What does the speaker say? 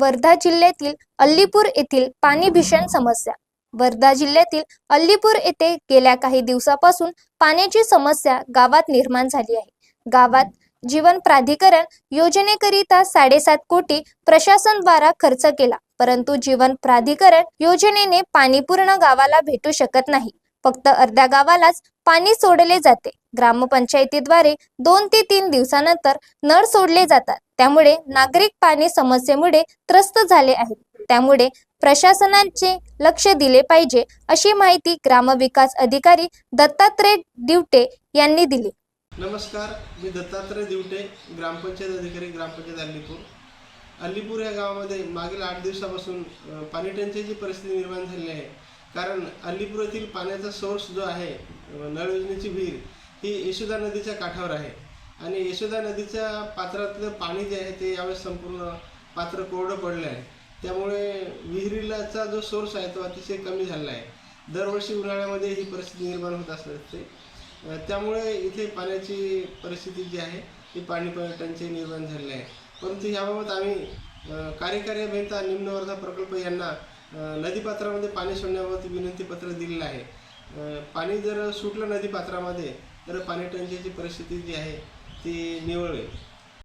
वर्धा जिल्ह्यातील अल्लीपूर येथील पाणी भीषण समस्या. वर्धा जिल्ह्यातील अल्लीपूर येथे गेल्या काही दिवसापासून पाण्याची समस्या गावात निर्माण झाली आहे. गावात जीवन प्राधिकरण योजनेकरिता साडेसात कोटी प्रशासनद्वारा खर्च केला परंतु जीवन प्राधिकरण योजनेने पाणी पूर्ण गावाला भेटू शकत नाही. फक्त अर्ध्या गावालाच पाणी सोडले जाते. ग्रामपंचायतीद्वारे दोन ते तीन दिवसानंतर नळ सोडले जातात. त्यामुळे नागरिक पाणी समस्येमुळे त्रस्त झाले आहेत. त्यामुळे प्रशासनाचे लक्ष दिले पाहिजे अशी माहिती ग्रामविकास अधिकारी दत्तात्रय दिवटे यांनी दिली. नमस्कार मी दत्तात्रय दिवटे ग्रामपंचायत अधिकारी ग्रामपंचायत अल्लीपूर. अल्लीपूर या गावामध्ये मागील आठ दिवसापासून पाणी टंचाईची परिस्थिती निर्माण झाली आहे. कारण अलीपूर येथील पाण्याचा सोर्स जो आहे नळ योजनेची विहीर ही यशोदा नदीच्या काठावर आहे. आणि यशोदा नदीच्या पात्रातलं पाणी जे आहे ते यावेळेस संपूर्ण पात्र कोरडं पडलं आहे त्यामुळे विहिरीलाचा जो सोर्स आहे तो अतिशय कमी झालेला आहे दरवर्षी उन्हाळ्यामध्ये ही परिस्थिती निर्माण होत असते. त्यामुळे इथे पाण्याची परिस्थिती जी आहे ती पाणी पर्यटनचे टंचाई निर्माण झालेली आहे. परंतु याबाबत आम्ही कार्यकारी अभियंता निम्नवर्धा प्रकल्प यांना नदीपात्रामध्ये पाणी सोडण्याबाबत विनंतीपत्र दिलेलं आहे. पाणी जर सुटलं नदीपात्रामध्ये तर पाणी टंचाईची परिस्थिती जी आहे ती निवळेल.